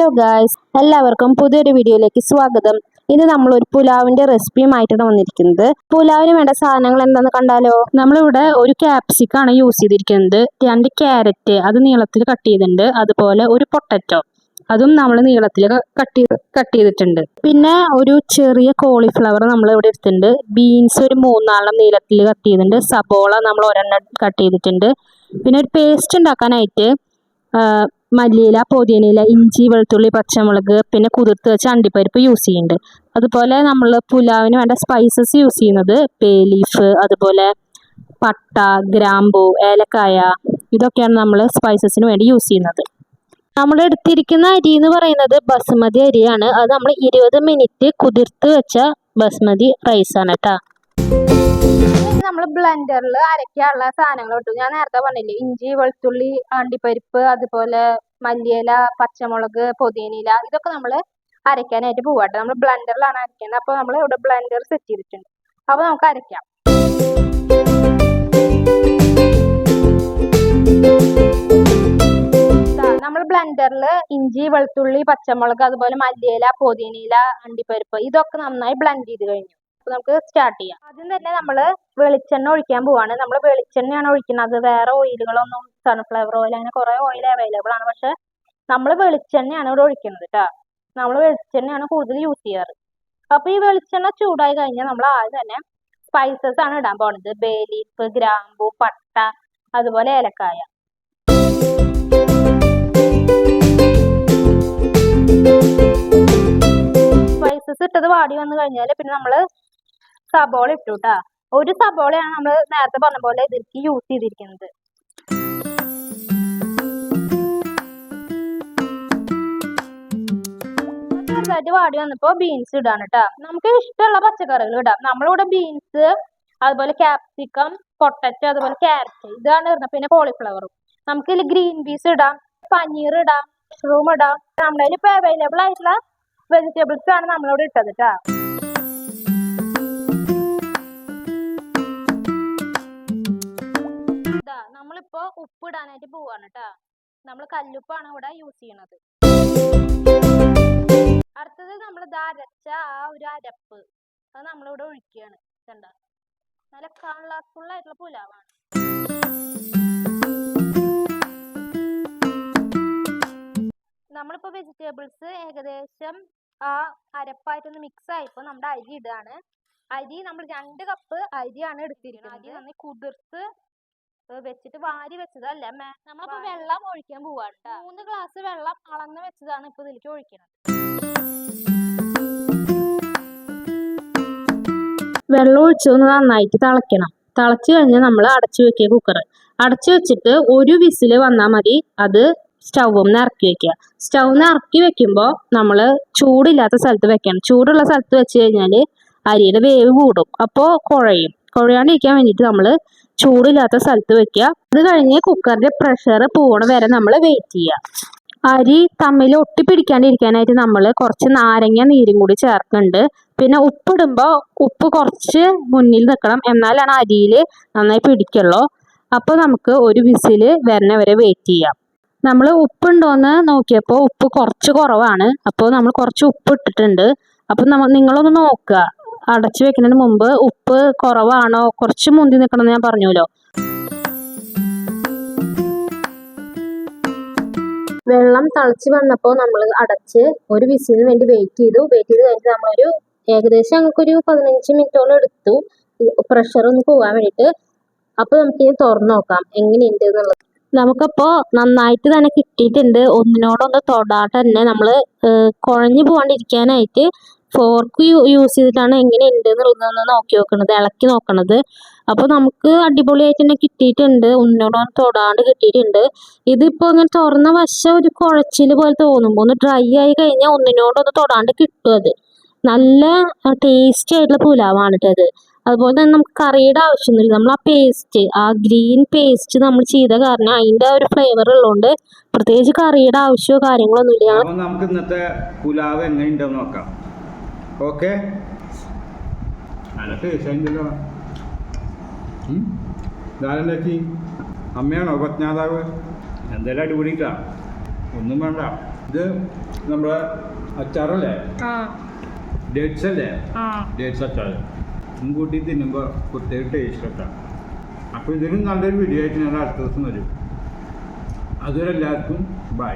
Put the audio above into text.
Hello guys എല്ലാവർക്കും പുതിയൊരു വീഡിയോയിലേക്ക് സ്വാഗതം. ഇന്ന് നമ്മൾ ഒരു പുലാവിന്റെ റെസിപ്പിയുമായിട്ടാണ് വന്നിരിക്കുന്നത്. പുലാവിന് വേണ്ട സാധനങ്ങൾ എന്താണെന്ന് കണ്ടാലോ? നമ്മളിവിടെ ഒരു ക്യാപ്സിക്കാണ് യൂസ് ചെയ്തിരിക്കുന്നത്. രണ്ട് ക്യാരറ്റ് അത് നീളത്തിൽ കട്ട് ചെയ്തിട്ടുണ്ട്. അതുപോലെ ഒരു പൊട്ടറ്റോ അതും നമ്മൾ നീളത്തിൽ കട്ട് ചെയ്ത് കട്ട് ചെയ്തിട്ടുണ്ട്. പിന്നെ ഒരു ചെറിയ കോളിഫ്ലവർ നമ്മൾ ഇവിടെ എടുത്തിട്ടുണ്ട്. ബീൻസ് ഒരു മൂന്നാളം നീളത്തിൽ കട്ട് ചെയ്തിട്ടുണ്ട്. സബോള നമ്മൾ ഒരെണ്ണം കട്ട് ചെയ്തിട്ടുണ്ട്. പിന്നെ ഒരു പേസ്റ്റ് ഉണ്ടാക്കാനായിട്ട് മല്ലിയില പൊതിയനയില ഇഞ്ചി വെളുത്തുള്ളി പച്ചമുളക് പിന്നെ കുതിർത്ത് വെച്ച അണ്ടിപ്പരിപ്പ് യൂസ് ചെയ്യുന്നുണ്ട്. അതുപോലെ നമ്മൾ പുലാവിന് വേണ്ട സ്പൈസസ് യൂസ് ചെയ്യുന്നത് പേലീഫ് അതുപോലെ പട്ട ഗ്രാമ്പു ഏലക്കായ ഇതൊക്കെയാണ് നമ്മൾ സ്പൈസസിന് വേണ്ടി യൂസ് ചെയ്യുന്നത്. നമ്മൾ എടുത്തിരിക്കുന്ന അരി എന്ന് പറയുന്നത് ബസുമതി അരിയാണ്. അത് നമ്മൾ ഇരുപത് മിനിറ്റ് കുതിർത്ത് വെച്ച ബസുമതി റൈസാണ് കേട്ടോ. നമ്മൾ ബ്ലെൻഡറിൽ അരയ്ക്കാനുള്ള സാധനങ്ങൾ ഇട്ടു ഞാൻ നേരത്തെ പറഞ്ഞില്ലേ ഇഞ്ചി വെളുത്തുള്ളി അണ്ടിപ്പരിപ്പ് അതുപോലെ മല്ലിയില പച്ചമുളക് പുതിനയില ഇതൊക്കെ നമ്മൾ അരയ്ക്കാനായിട്ട് പോവാട്ടെ നമ്മൾ ബ്ലെൻഡറിലാണ് അരയ്ക്കുന്നത് അപ്പോൾ നമ്മൾ ഇവിടെ ബ്ലെൻഡർ സെറ്റ് ചെയ്തിട്ടുണ്ട്. അപ്പോൾ നമുക്ക് അരയ്ക്കാം. നമ്മൾ ബ്ലെൻഡറിൽ ഇഞ്ചി വെളുത്തുള്ളി പച്ചമുളക് അതുപോലെ മല്ലിയില പുതിനയില അണ്ടിപ്പരിപ്പ് ഇതൊക്കെ നന്നായി ബ്ലെൻഡ് ചെയ്ത് കഴിഞ്ഞു. അപ്പൊ നമുക്ക് സ്റ്റാർട്ട് ചെയ്യാം. ആദ്യം തന്നെ നമ്മൾ വെളിച്ചെണ്ണ ഒഴിക്കാൻ പോവാണ്. നമ്മൾ വെളിച്ചെണ്ണയാണ് ഒഴിക്കുന്നത്. വേറെ ഓയിലുകളൊന്നും സൺഫ്ലവർ ഓയിൽ അങ്ങനെ കുറെ ഓയിൽ അവൈലബിൾ ആണ്. പക്ഷെ നമ്മൾ വെളിച്ചെണ്ണയാണ് ഇവിടെ ഒഴിക്കുന്നത് കേട്ടോ നമ്മൾ വെളിച്ചെണ്ണയാണ് കൂടുതൽ യൂസ് ചെയ്യാറ്. അപ്പൊ ഈ വെളിച്ചെണ്ണ ചൂടായി കഴിഞ്ഞാൽ നമ്മൾ ആദ്യം തന്നെ സ്പൈസസ് ആണ് ഇടാൻ പോണത്. ബേ ലീഫ് ഗ്രാമ്പു പട്ട അതുപോലെ ഏലക്കായ. സ്പൈസസ് ഇട്ടത് വാടി വന്നു കഴിഞ്ഞാൽ പിന്നെ നമ്മൾ സബോള ഇട്ടു കേട്ടാ ഒരു സബോളയാണ് നമ്മൾ നേരത്തെ പറഞ്ഞ പോലെ ഇതിലേക്ക് യൂസ് ചെയ്തിരിക്കുന്നത്. വാടി വന്നപ്പോ ബീൻസ് ഇടാണ് കേട്ടോ നമുക്ക് ഇഷ്ടമുള്ള പച്ചക്കറികൾ ഇടാം. നമ്മളിവിടെ ബീൻസ് അതുപോലെ ക്യാപ്സിക്കം പൊട്ടറ്റോ അതുപോലെ ക്യാരറ്റ് ഇതാണ് ഇടുന്നത്. പിന്നെ കോളിഫ്ലവറും നമുക്ക് ഇതിൽ ഗ്രീൻ പീസ് ഇടാം പനീർ ഇടാം മഷ്റൂം ഇടാം. നമ്മുടെ ഇപ്പൊ അവൈലബിൾ ആയിട്ടുള്ള വെജിറ്റബിൾസ് ആണ് നമ്മളിവിടെ ഇട്ടത് ട്ടാ. നമ്മളിപ്പോ ഉപ്പ് ഇടാനായിട്ട് പോവാണ് കേട്ടാ നമ്മൾ കല്ലുപ്പാണ് ഇവിടെ യൂസ് ചെയ്യണത്. അടുത്തത് നമ്മൾ ഇതാ അരച്ച ആ ഒരു അരപ്പ്. അത് നമ്മളിവിടെ ഒഴിക്കുകയാണ് കണ്ട? നല്ല കളർഫുൾ ആയിട്ടുള്ള പുലാവാണ്. നമ്മളിപ്പോ വെജിറ്റബിൾസ് ഏകദേശം ആ അരപ്പായിട്ട് ഒന്ന് മിക്സ് ആയിപ്പോ നമ്മുടെ അരി ഇടാണ്. അരി നമ്മൾ രണ്ട് കപ്പ് അരിയാണ് എടുത്തിരിക്കുന്നത് അരി നന്നായി കുതിർത്ത് വെച്ചിട്ട് വാരി വെച്ചതല്ല? നമ്മളിപ്പോ വെള്ളം ഒഴിക്കാൻ പോവാണ് മൂന്ന് ഗ്ലാസ് വെള്ളം അളന്ന് വെച്ചതാണ് ഇപ്പൊ ഇതിലേക്ക് ഒഴിക്കുന്നത് വെള്ളം ഒഴിച്ചൊന്ന് നന്നായിട്ട് തിളയ്ക്കണം. തിളച്ചു കഴിഞ്ഞാൽ നമ്മൾ അടച്ചു വെക്കുക കുക്കർ അടച്ചു വെച്ചിട്ട് ഒരു വിസിൽ വന്നാൽ മതി. അത് സ്റ്റൗവും ഇറക്കി വെക്കുക. സ്റ്റൗന്ന് ഇറക്കി വെക്കുമ്പോൾ നമ്മൾ ചൂടില്ലാത്ത സ്ഥലത്ത് വെക്കണം. ചൂടുള്ള സ്ഥലത്ത് വെച്ച് കഴിഞ്ഞാൽ അരിയുടെ വേവ് കൂടും. അപ്പോൾ കുഴയും. കുഴയാണ്ടിരിക്കാൻ വേണ്ടിയിട്ട് നമ്മൾ ചൂടില്ലാത്ത സ്ഥലത്ത് വെക്കുക. അത് കഴിഞ്ഞ് കുക്കറിന്റെ പ്രഷർ പോണ വരെ നമ്മൾ വെയിറ്റ് ചെയ്യുക. അരി തമ്മിൽ ഒട്ടിപ്പിടിക്കാണ്ടിരിക്കാനായിട്ട് നമ്മൾ കുറച്ച് നാരങ്ങ നീരും കൂടി ചേർക്കുന്നുണ്ട്. പിന്നെ ഉപ്പിടുമ്പോൾ ഉപ്പ് കുറച്ച് മുന്നിൽ നിൽക്കണം എന്നാലാണ് അരിയിൽ നന്നായി പിടിക്കുള്ളൂ. അപ്പോൾ നമുക്ക് ഒരു വിസിൽ വരണ വരെ വെയിറ്റ് ചെയ്യാം. നമ്മൾ ഉപ്പുണ്ടോയെന്ന് നോക്കിയപ്പോൾ ഉപ്പ് കുറച്ച് കുറവാണ്. അപ്പോൾ നമ്മൾ കുറച്ച് ഉപ്പ് ഇട്ടിട്ടുണ്ട്. അപ്പോൾ നമ്മൾ നിങ്ങളൊന്ന് നോക്കുക. അടച്ചു വെക്കുന്നതിന് മുമ്പ് ഉപ്പ് കുറവാണോ? കുറച്ച് മുന്തി നിൽക്കണം എന്ന് ഞാൻ പറഞ്ഞല്ലോ വെള്ളം തിളച്ച് വന്നപ്പോൾ നമ്മൾ അടച്ച് ഒരു വിസിലിന് വേണ്ടി വെയിറ്റ് ചെയ്തു. വെയിറ്റ് ചെയ്ത് കഴിഞ്ഞിട്ട് നമ്മളൊരു ഏകദേശം ഞങ്ങൾക്കൊരു പതിനഞ്ച് മിനിറ്റോളം എടുത്തു. പ്രഷർ ഒന്ന് പോകാൻ വേണ്ടിയിട്ട്. അപ്പോൾ നമുക്ക് ഇനി തുറന്ന് നോക്കാം എങ്ങനെയുണ്ട് എന്നുള്ളത്. നമുക്കപ്പോൾ നന്നായിട്ട് തന്നെ കിട്ടിയിട്ടുണ്ട്. ഒന്നിനോടൊന്ന് തൊടാതെ തന്നെ നമ്മൾ കുഴഞ്ഞു പോകാണ്ടിരിക്കാനായിട്ട് ഫോർക്ക് യൂസ് ചെയ്തിട്ടാണ് എങ്ങനെ ഉണ്ട് എന്നുള്ളതൊന്ന് നോക്കി നോക്കണത് ഇളക്കി നോക്കണത്. അപ്പോൾ നമുക്ക് അടിപൊളിയായിട്ട് തന്നെ കിട്ടിയിട്ടുണ്ട് ഉന്നോടോ തൊടാണ്ട് കിട്ടിയിട്ടുണ്ട്. ഇതിപ്പോൾ ഇങ്ങനെ തുറന്ന വശം ഒരു കുഴച്ചിൽ പോലെ തോന്നുമ്പോൾ ഒന്ന് ഡ്രൈ ആയി കഴിഞ്ഞാൽ ഒന്നിനോടൊന്ന് തൊടാണ്ട് കിട്ടും അത്. നല്ല ടേസ്റ്റി ആയിട്ടുള്ള പുലാവാണ് അത്. അതുപോലെ തന്നെ നമുക്ക് കറിയുടെ ആവശ്യമൊന്നുമില്ല. നമ്മൾ ആ പേസ്റ്റ് ആ ഗ്രീൻ പേസ്റ്റ് നമ്മൾ ചെയ്ത കാരണം അതിന്റെ ആ ഒരു ഫ്ലേവർ ഉള്ളതുകൊണ്ട് പ്രത്യേകിച്ച് കറിയുടെ ആവശ്യമോ കാര്യങ്ങളൊന്നുമില്ല. അപ്പോൾ നമുക്ക് ഇന്നത്തെ പുലാവ് എങ്ങനെയുണ്ടെന്ന് നോക്കാം. ഓക്കെ. ഇതാരെന്താക്കി അമ്മയാണോ പത്നാതാവ് എന്തായാലും അടിപൊളിട്ടാ ഒന്നും വേണ്ട. ഇത് നമ്മളെ അച്ചാറല്ലേ? ആ. ഡേറ്റ്സ് അല്ലേ? ആ. ഡേറ്റ്സ് അച്ചാർ മുൻകൂട്ടി കൂട്ടി തിന്നുമ്പോൾ പ്രത്യേക ടേസ്റ്റ് ഒക്കെ അപ്പോൾ ഇതിനും നല്ലൊരു വീഡിയോ ആയിട്ട് ഞാൻ അടുത്ത ദിവസം വരും. അതുവരെ എല്ലാവർക്കും ബൈ